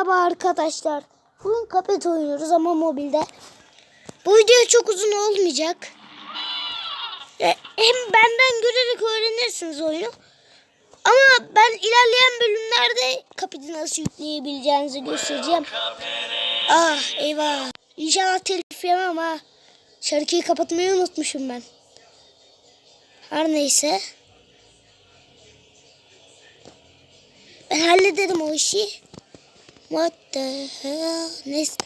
Merhaba arkadaşlar. Bugün kapet oynuyoruz ama mobilde. Bu video çok uzun olmayacak. E, Hem benden görerek öğrenirsiniz oyunu. Ama ben ilerleyen bölümlerde kapeti nasıl yükleyebileceğinizi göstereceğim. Ah eyvah. İnşallah telif yemem ha. Şarkıyı kapatmayı unutmuşum ben. Her neyse. Ben hallederim o işi. What the hell? Neyse.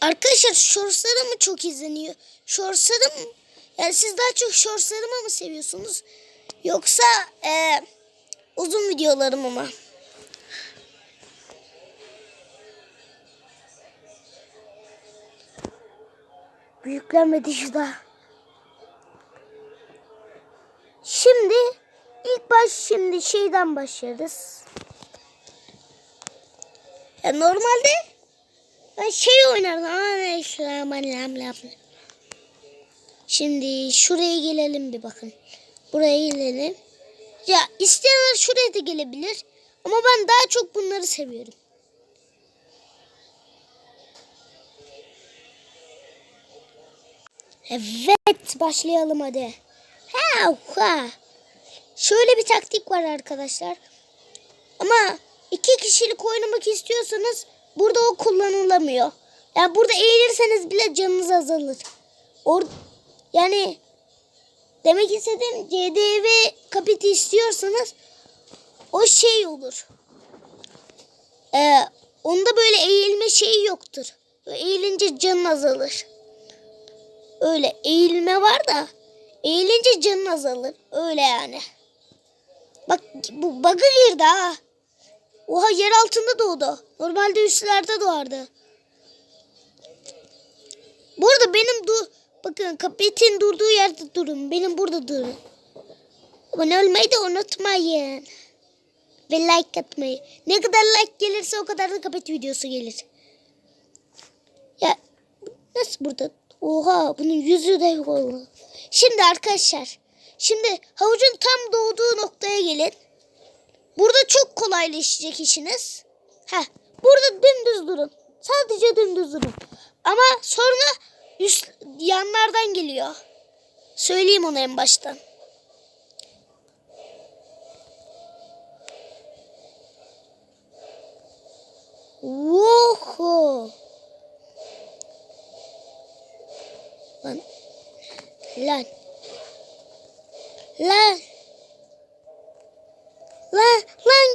Arkadaşlar shortsları mı çok izleniyor? Shortsları mı? Yani siz daha çok shortslarımı mı seviyorsunuz? Yoksa e, uzun videolarımı mı? Büyüklenmedi şu da. Şimdi ilk baş şimdi şeyden başlarız. Ya normalde ben şey oynardım. Şimdi şuraya gelelim bir bakın. Buraya gelelim. Ya isteyenler şuraya da gelebilir. Ama ben daha çok bunları seviyorum. Evet başlayalım hadi. Ha, ha. Şöyle bir taktik var arkadaşlar. Ama iki kişilik oynamak istiyorsanız burada o kullanılamıyor. Yani burada eğilirseniz bile canınız azalır. Or yani demek istediğim CDV kapiti istiyorsanız o şey olur. Ee, onda böyle eğilme şeyi yoktur. Eğilince canın azalır. Öyle eğilme var da eğilince canın azalır. Öyle yani. Bak bu bug'a girdi ha. Oha yer altında doğdu. Normalde üstlerde doğardı. Bu arada benim du bakın kapetin durduğu yerde durun. Benim burada durun. Abone olmayı da unutmayın. Ve like atmayı. Ne kadar like gelirse o kadar da kapet videosu gelir. Ya nasıl burada? Oha bunun yüzü de yok oldu. Şimdi arkadaşlar. Şimdi havucun tam doğduğu noktaya gelin. Burada çok kolaylaşacak işiniz. Heh, burada dümdüz durun. Sadece dümdüz durun. Ama sonra üst yanlardan geliyor. Söyleyeyim onu en baştan. Woho. Lan. Lan. Lan.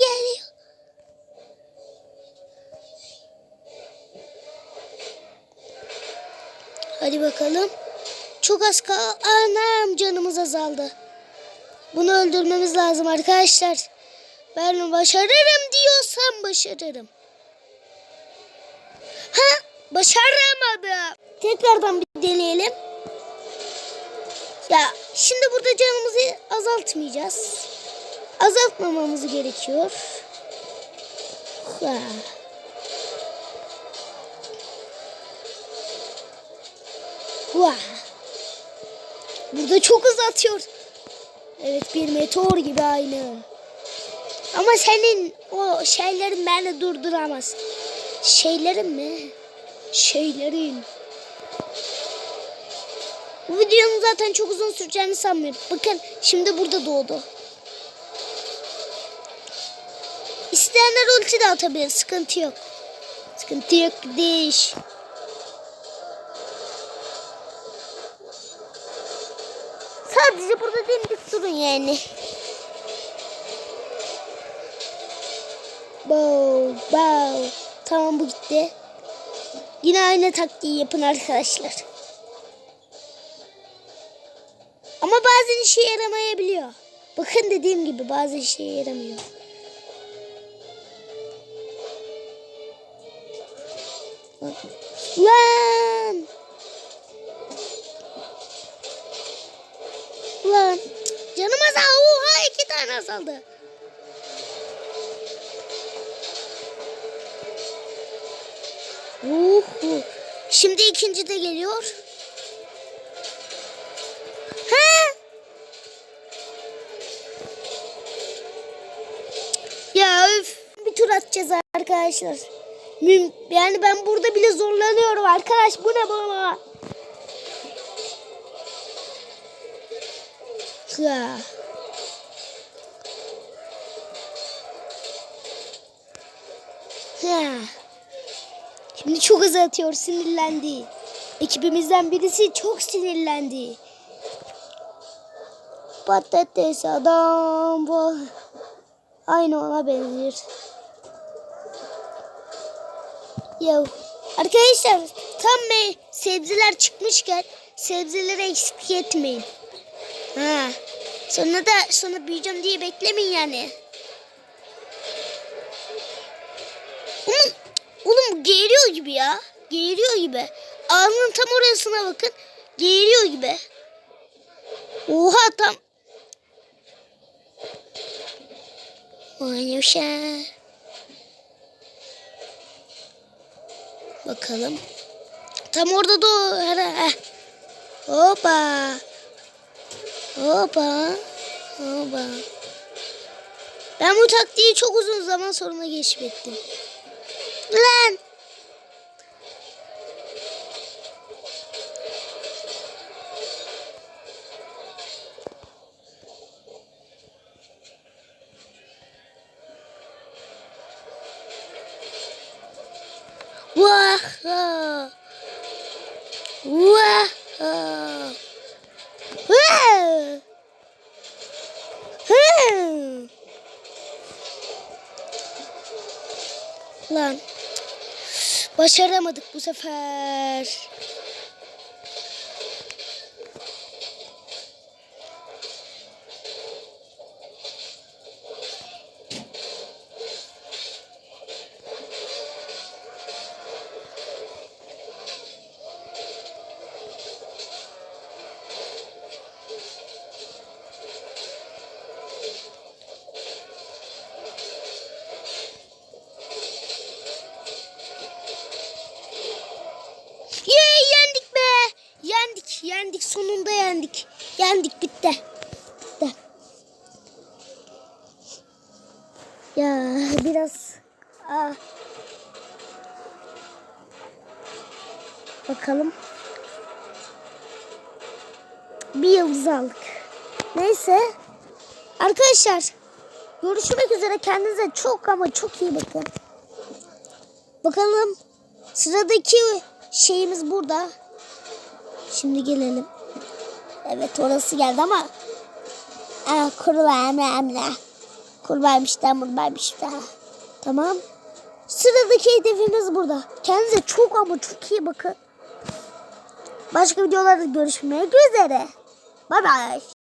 Geliyor. Hadi bakalım. Çok az kal. Anam canımız azaldı. Bunu öldürmemiz lazım arkadaşlar. Ben başarırım diyorsam başarırım. Ha başaramadım. Tekrardan bir deneyelim. Ya şimdi burada canımızı azaltmayacağız. Azaltmamamız gerekiyor. Ha. Vah. Burada çok hız atıyor. Evet bir meteor gibi aynı. Ama senin o şeylerin beni durduramaz. Şeylerin mi? Şeylerin. Bu videonun zaten çok uzun süreceğini sanmıyorum. Bakın şimdi burada doğdu. İsteyenler ulti de atabilir. Sıkıntı yok. Sıkıntı yok diş. Sadece burada dimdik durun yani. Bow, bow. Tamam bu gitti. Yine aynı taktiği yapın arkadaşlar. Ama bazen işe yaramayabiliyor. Bakın dediğim gibi bazen işe yaramıyor. Lan! Lan! Canım azal. Oha iki tane azaldı. Uhu. Şimdi ikinci de geliyor. Ha? Ya öf. Bir tur atacağız arkadaşlar. Müm yani ben burada bile zorlanıyorum arkadaş. Bu ne baba? Ya. Ya. Şimdi çok hızlı atıyor sinirlendi. Ekibimizden birisi çok sinirlendi. Patates adam bu. Aynı ona benziyor. Ya arkadaşlar tam me sebzeler çıkmışken sebzeleri eksik etmeyin. Ha. Sonra da sonra büyüyeceğim diye beklemeyin yani. Oğlum, oğlum geğiriyor gibi ya. Geğiriyor gibi. Ağzının tam orasına bakın. Geğiriyor gibi. Oha tam. Oynayışa. Bakalım. Tam orada da heh. Hoppa. Hoppa. Hoppa. Ben bu taktiği çok uzun zaman sonra keşfettim. Lan. Vah. Vah. Vah. Hı. Lan. Başaramadık bu sefer. Yendik. Bitti. Bitti. Ya biraz ah. Bakalım. Bir yıldız aldık. Neyse. Arkadaşlar görüşmek üzere. Kendinize çok ama çok iyi bakın. Bakalım sıradaki şeyimiz burada. Şimdi gelelim. Evet orası geldi ama Aa, kurbağa emre emre. Kurbağaymış da buradaymış da. Tamam. Sıradaki hedefimiz burada. Kendinize çok ama çok iyi bakın. Başka videolarda görüşmek üzere. Bay bay.